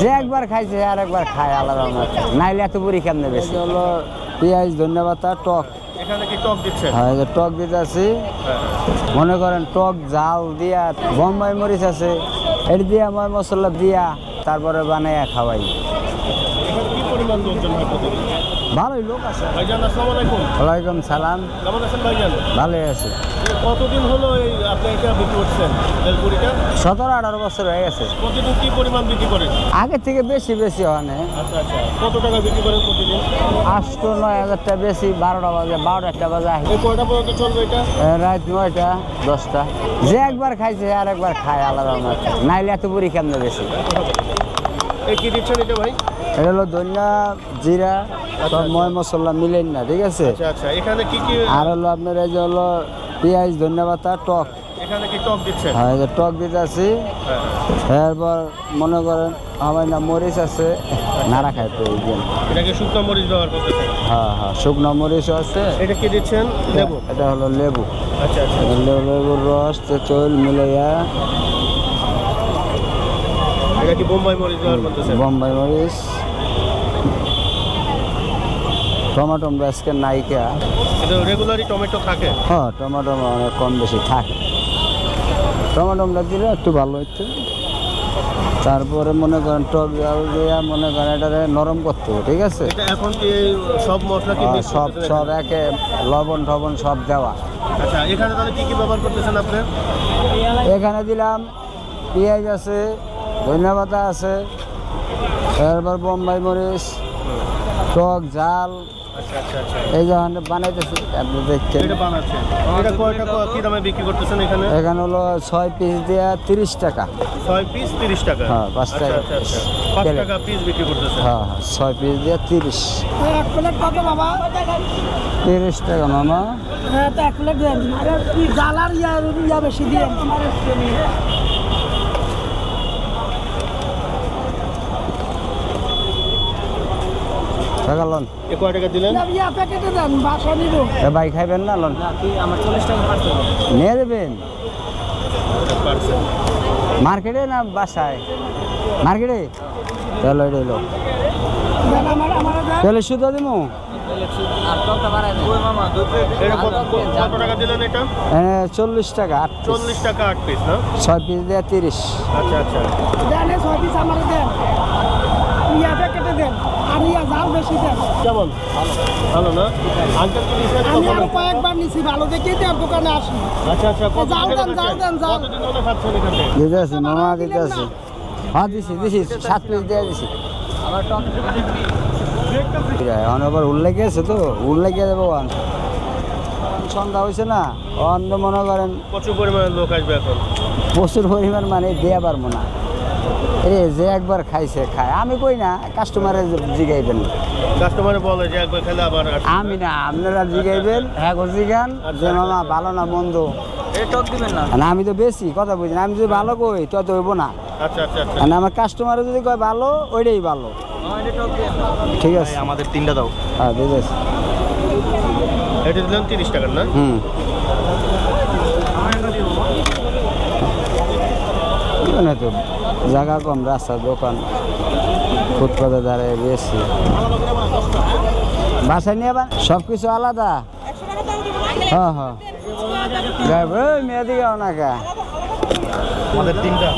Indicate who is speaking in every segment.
Speaker 1: যে একবার খাইছে আর একবার খায় আলাদা মতো নাইলে এত বুড়ি কেমনে বেশি হলো পেঁয়াজ ধন্যবাদ টক।
Speaker 2: টক
Speaker 1: হ্যাঁ টক দিতে আছি মনে করেন টক জাল দিয়া বোম্বাই মরিচ আছে এর দিয়া আমার মশলা দিয়া তারপরে বানাইয়া খাওয়াই। ভালোই লোক আছে।
Speaker 2: ভাইজান আসসালামু আলাইকুম।
Speaker 1: ওয়ালাইকুম সালাম।
Speaker 2: কেমন আছেন ভাইজান?
Speaker 1: ভালোই আছে।
Speaker 2: কতদিন হলো এই আপনি এটা বিক্রি করছেন বেলপুরিটা
Speaker 1: সতেরো আঠারো বছর হয়ে গেছে।
Speaker 2: প্রতিদিন কি পরিমাণ বিক্রি করেন?
Speaker 1: আগের থেকে বেশি বেশি হয় না
Speaker 2: আচ্ছা আচ্ছা। কত টাকা বিক্রি করেন প্রতিদিন?
Speaker 1: আটশো নয় হাজারটা বেশি বারোটা বাজে বারোটা একটা বাজে আসে
Speaker 2: কয়টা পর্যন্ত চলবে এটা?
Speaker 1: রাত নয়টা দশটা। যে একবার খাইছে আর একবার খায় আলাদা নাইলে এত বুড়ি কেমনে বেশি?
Speaker 2: এই কি দিচ্ছেন এটা ভাই?
Speaker 1: এটা হলো ধনিয়া জিরা সব ময় মশলা মিলেন না ঠিক আছে?
Speaker 2: আচ্ছা আচ্ছা।
Speaker 1: আর হলো আপনার এই যে হলো পেঁয়াজ ধনিয়া পাতা টক। হ্যাঁ টক দিতে আছি
Speaker 2: হ্যাঁ।
Speaker 1: এরপর মনে করেন আমার না মরিচ আছে। নাড়া খাই প্রয়োজন
Speaker 2: এটাকে শুকনো মরিচ ব্যবহার করতেছেন
Speaker 1: হ্যাঁ হ্যাঁ শুকনো মরিচ আছে।
Speaker 2: এটা কি দিচ্ছেন? লেবু?
Speaker 1: এটা হলো লেবু।
Speaker 2: আচ্ছা আচ্ছা।
Speaker 1: লেবু লেবুর রস তেঁতুল মিলাইয়া।
Speaker 2: এটা কি বোম্বাই মরিচ ব্যবহার করতেছেন
Speaker 1: বোম্বাই মরিচ। টমাটো আজকে নাইকা।
Speaker 2: এটা রেগুলারই টমেটো থাকে?
Speaker 1: হ্যাঁ টমেটো অনেক কম বেশি থাকে। টমেটো আমরা দিলে একটু ভালো হইতো। তারপরে মনে করেন টক দিয়া মনে করেন এটারে নরম করতে হবে ঠিক আছে?
Speaker 2: এটা এখন কি সব মশলা কি
Speaker 1: সব সব একে লবণ টবণ সব দেওয়া।
Speaker 2: আচ্ছা এখানে তাহলে কি কি ব্যবহার করতেছেন আপনি?
Speaker 1: এখানে দিলাম পেঁয়াজ আছে ধনিয়া পাতা আছে তারপর বোম্বাই মরিচ টক জাল এই যখন বানাইতেছি আপনি দেখছেন।
Speaker 2: এটা বানাচ্ছেন। এটা কয়টা ক- কি দামে বিক্রি করতেছেন এখানে?
Speaker 1: এখানে হলো ছয় পিস দেওয়া তিরিশ টাকা।
Speaker 2: ছয় পিস তিরিশ টাকা?
Speaker 1: হ্যাঁ, পাঁচ
Speaker 2: আচ্ছা,
Speaker 1: টাকা
Speaker 2: আচ্ছা আচ্ছা।
Speaker 1: piece।
Speaker 2: পাঁচ টাকা পিস বিক্রি করতেছেন।
Speaker 1: হ্যাঁ হ্যাঁ ছয় পিস দিয়ে তিরিশ।
Speaker 3: এক প্লেট কত বাবা
Speaker 1: তিরিশ টাকা মামা।
Speaker 3: হ্যাঁ এক প্লেট দেন। আরে কি জালার ইয়া বেশি দিয়ে
Speaker 1: টাকা লন।
Speaker 2: এ কয় টাকা দিলেন?
Speaker 3: ইয়া প্যাকেটে দেন বাসা নিব।
Speaker 1: এ ভাই খাইবেন না লন।
Speaker 3: আমার টাকা পাঁচশো
Speaker 1: নিয়ে দেবেন মার্কেটে না বাসায়? মার্কেটে? তাহলে
Speaker 2: কত কত টাকা দিলেন এটা?
Speaker 1: চল্লিশ টাকা আট
Speaker 2: চল্লিশ টাকা আট পিস না?
Speaker 1: ছয় পিস দিয়ে তিরিশ।
Speaker 2: আচ্ছা আচ্ছা।
Speaker 3: দেন আর ইয়া জাল বেশি দেন
Speaker 2: কেমন? ভালো। না? আঙ্কেল কি
Speaker 3: আমি? আরও কয়েকবার নিছি ভালো দেখেই তো দোকানে আসি।
Speaker 2: আচ্ছা আচ্ছা
Speaker 3: জাল দেন, জাল দেন, জাল।
Speaker 2: কতদিন হলো খাচ্ছেন এখানে
Speaker 1: দিতে আছি মামা দিতে আছি। হ্যাঁ দিছি দিছি সাত পিস দিয়ে দিছি। আবার উল্লেখে আছে তো উল্লেখে দেবো আন। সন্ধ্যা হয়েছে না অন্য মনে করেন
Speaker 2: প্রচুর পরিমাণে লোক আসবে এখন।
Speaker 1: প্রচুর পরিমাণ মানে দেয়া পারব না। এ যে একবার খাইছে খায়। আমি কই না কাস্টমারে জিগাইবেন।
Speaker 2: কাস্টমারে বলে যে একবার খেলে আবার
Speaker 1: আমি না আপনারা জিগাইবেন হ্যাঁ জিগান যে মামা ভালো না মন্দ। না? আমি তো বেশি কথা বুঝি আমি যদি ভালো কই তো তো হইব না।
Speaker 2: আচ্ছা আচ্ছা আচ্ছা।
Speaker 1: আর আমার কাস্টমারে যদি কয় ভালো ওইটাই ভালো। ঠিক আছে।
Speaker 2: আমাদের তিনটা দাও।
Speaker 1: হ্যাঁ ঠিক আছে
Speaker 2: এটা দিলেন তিরিশ টাকার না?
Speaker 1: হুম। না তো? জায়গা কম রাস্তা দোকান ফুটপাতে দাঁড়ায় বেশি বাসায় নিয়ে সব কিছু আলাদা? হ্যাঁ হ্যাঁ। মেয়েদি গাও না কা?
Speaker 2: আমাদের তিনটা।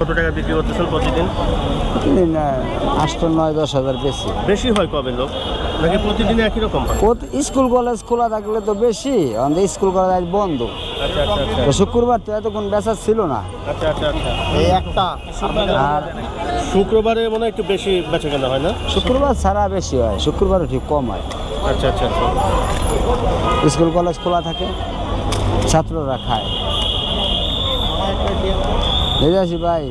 Speaker 2: কত টাকা বিক্রি করতেছেন প্রতিদিন?
Speaker 1: প্রতিদিন আষ্ট নয় দশ হাজার বেশি।
Speaker 2: বেশি হয় কবে লোক? নাকি প্রতিদিন একই রকম
Speaker 1: ও তো স্কুল কলেজ খোলা থাকলে তো বেশি আমাদের স্কুল কলেজ বন্ধ। তো শুক্রবার তো এতক্ষণ বেচা ছিল না।
Speaker 2: আচ্ছা আচ্ছা আচ্ছা।
Speaker 1: এই একটা আর
Speaker 2: শুক্রবারে মনে হয় একটু বেশি বেচা কেনা হয় না?
Speaker 1: শুক্রবার ছাড়া বেশি হয় শুক্রবারও ঠিক কম হয়।
Speaker 2: আচ্ছা আচ্ছা আচ্ছা।
Speaker 1: স্কুল কলেজ খোলা থাকে ছাত্ররা খায়। বুঝেছি ভাই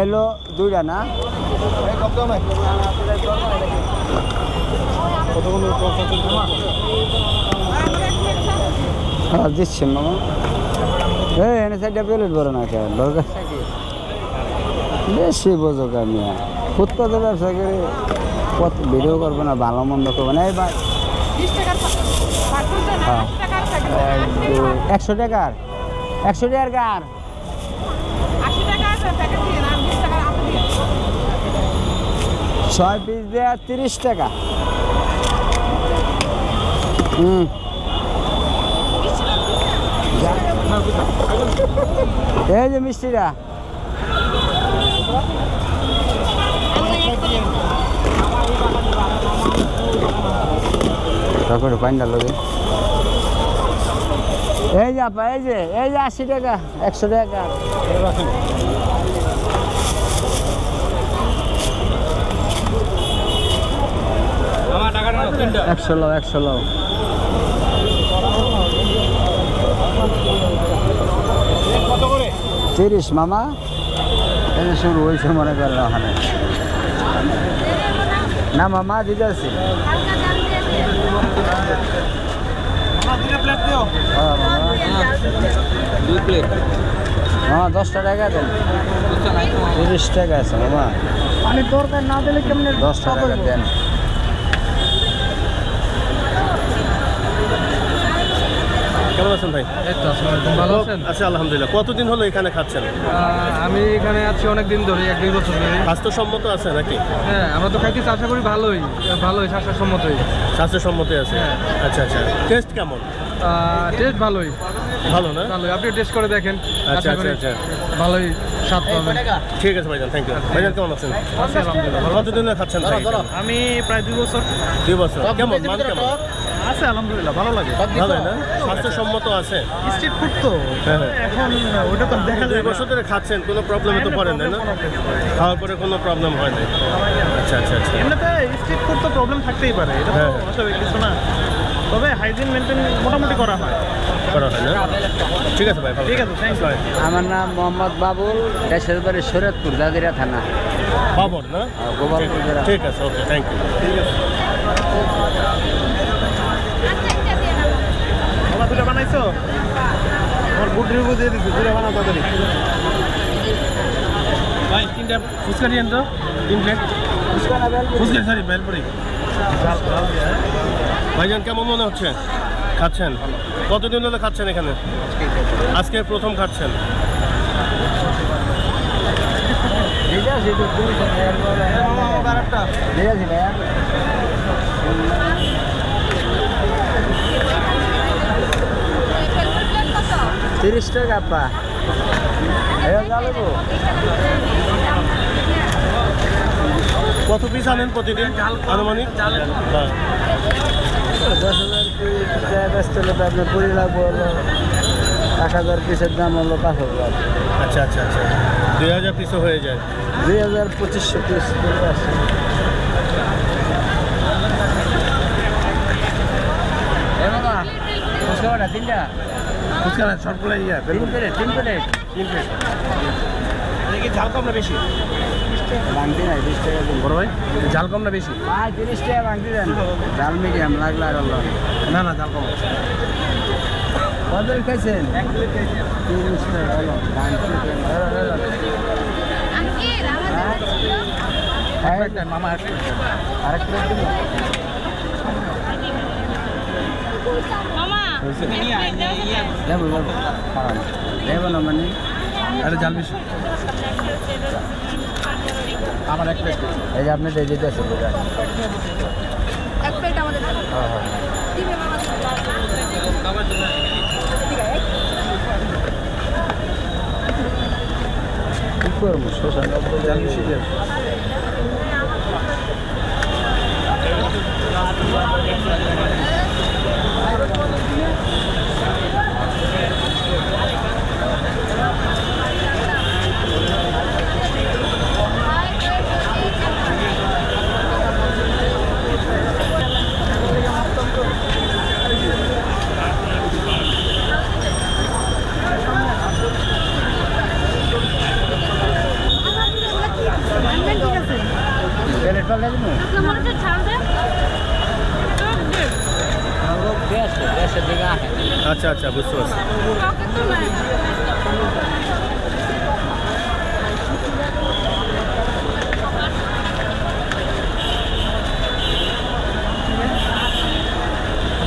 Speaker 1: এলো দুইটা না? হ্যাঁ হ্যাঁ, এই, এনে সাইডটা প্লেট বড় না কেন দরকার? বেশি বোঝো আমি ফুটপাতে ব্যবসা করে কত ভিডিও করব না, ভালো মন্দ করব না। এই ভাই। হ্যাঁ। একশো টাকার? একশো টাকার ছয় পিস দেয়া তিরিশ টাকা। হুম। এই যে মিষ্টিরা। তারপরে পাইন ডালো দে এই যে আপা, এই যে এই যে আশি টাকা, একশো টাকা। একশো লাও একশো লাও
Speaker 2: কত করে
Speaker 1: তিরিশ মামা যে শুরু হয়েছে মনে করেন ওখানে। না মামা দিতে আছি মামা দশটা টাকা দেন। তিরিশ টাকা আছে মামা।
Speaker 3: দরকার না দিলে কেমনে
Speaker 1: দশটা টাকা দেন।
Speaker 2: কেমন আছেন ভাই?
Speaker 4: এই তো আসসালামু ভালো আছেন?
Speaker 2: আচ্ছা আলহামদুলিল্লাহ। কতদিন হলো এখানে খাচ্ছেন?
Speaker 4: আমি এখানে আছি অনেক দিন ধরে এক দুই বছর ধরে।
Speaker 2: স্বাস্থ্যসম্মত আছে নাকি?
Speaker 4: হ্যাঁ আমরা তো খাইতে আশা করি ভালোই ভালোই স্বাস্থ্যসম্মতই।
Speaker 2: স্বাস্থ্যসম্মত আছে?
Speaker 4: হ্যাঁ।
Speaker 2: আচ্ছা আচ্ছা। টেস্ট কেমন?
Speaker 4: টেস্ট ভালোই।
Speaker 2: ভালো না?
Speaker 4: ভালোই। আপনি টেস্ট করে দেখেন।
Speaker 2: আচ্ছা,
Speaker 4: করি
Speaker 2: আচ্ছা,
Speaker 4: ভালোই স্বাদ পাবেন।
Speaker 2: ঠিক আছে ভাইজান থ্যাংক ইউ ভাইজান কেমন আছেন?
Speaker 4: আলহামদুলিল্লাহ ভালো
Speaker 2: কতদিন খাচ্ছেন
Speaker 4: আমি প্রায় দুই বছর।
Speaker 2: দুই বছর। কেমন? মান কেমন?
Speaker 4: আছে আলহামদুলিল্লাহ ভালো লাগে।
Speaker 2: ভালো না? স্বাস্থ্যসম্মত আছে।
Speaker 4: স্ট্রিট ফুড তো
Speaker 2: হ্যাঁ। হ্যাঁ
Speaker 4: এখন ওটা তো দেখা
Speaker 2: দুই বছর ধরে খাচ্ছেন কোনো প্রবলেমে তো পড়েন না না? খাওয়ার পরে কোনো প্রবলেম হয় না আচ্ছা আচ্ছা আচ্ছা।
Speaker 4: এমনিতে স্ট্রিট ফুড তো প্রবলেম থাকতেই পারে এটা
Speaker 2: হ্যাঁ।
Speaker 4: তো অস্বাভাবিক কিছু না। তবে হাইজিন মেনটেন মোটামুটি করা হয়।
Speaker 2: করা হয় না? ঠিক আছে ভাই
Speaker 4: ঠিক আছে, thanks, ভাই।
Speaker 1: আমার নাম মোহাম্মদ বাবুল দেশের বাড়ি শরীয়তপুর দাদিরা থানা।
Speaker 2: বাবর না?
Speaker 1: গোপালপুর
Speaker 2: ঠিক আছে ওকে থ্যাংক ইউ
Speaker 4: ওলা দুটা বানাইছো আমার গুড রিভিউ দিয়ে দিচ্ছি দুটা বানাও তাড়াতাড়ি। ভাই তিনটা ফুচকা নিয়েন তো তিন প্লেট ফুচকা সরি বেলপুরি।
Speaker 2: ভাইজান কেমন মনে হচ্ছে? খাচ্ছেন? কতদিন ধরে খাচ্ছেন এখানে? আজকে প্রথম খাচ্ছেন
Speaker 1: ঠিক আছে তো দুই ঠিক আছে ভাইয়া তিরিশ টাকা এটা চালাবো
Speaker 2: কত পিস আনেন প্রতিদিন আনুমানিক? হ্যাঁ।
Speaker 1: দশ হাজার পিস হলে তো আপনার কুড়ি লাগবো হলো এক হাজার পিসের দাম হলো পাঁচ হাজার।
Speaker 2: আচ্ছা আচ্ছা আচ্ছা। দুই হাজার পিসও হয়ে যায়।
Speaker 1: দুই হাজার পঁচিশশো পিস কটা তিনটা?
Speaker 4: ফুচকা না সবগুলো ইয়া
Speaker 1: তিন প্লেট তিন প্লেট
Speaker 4: তিন প্লেট কি ঝাল কম না বেশি?
Speaker 1: ভাঙতি নাই বিশ টাকা
Speaker 4: বড় ভাই ঝাল কম না বেশি?
Speaker 1: ভাই তিরিশ টাকা ভাঙতি দেন। ডাল মিডিয়াম লাগল আর
Speaker 4: না না ঝাল কম।
Speaker 1: কত খাইছেন? তিরিশ টাকা ভাঙতি
Speaker 4: মামা।
Speaker 1: আরেক প্লেট দিবো? দেবো দেবো খারাপ দেবো না মানে
Speaker 4: আরে ঝাল বেশি আমার এক প্লেট
Speaker 1: এই যে আপনি দিয়ে দিতে আসেন দুটা
Speaker 3: এক প্লেট আমাদের দেন।
Speaker 1: হ্যাঁ হ্যাঁ
Speaker 3: দিবেন আমাদের
Speaker 1: কী করব শোষণ
Speaker 4: ঝাল বেশি দেন
Speaker 1: দেশের দিকে আসে
Speaker 2: আচ্ছা আচ্ছা বুঝতে পারছি।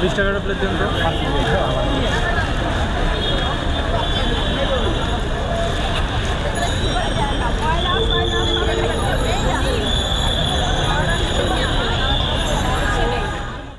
Speaker 4: বিশ টাকার প্লেট দেন তো।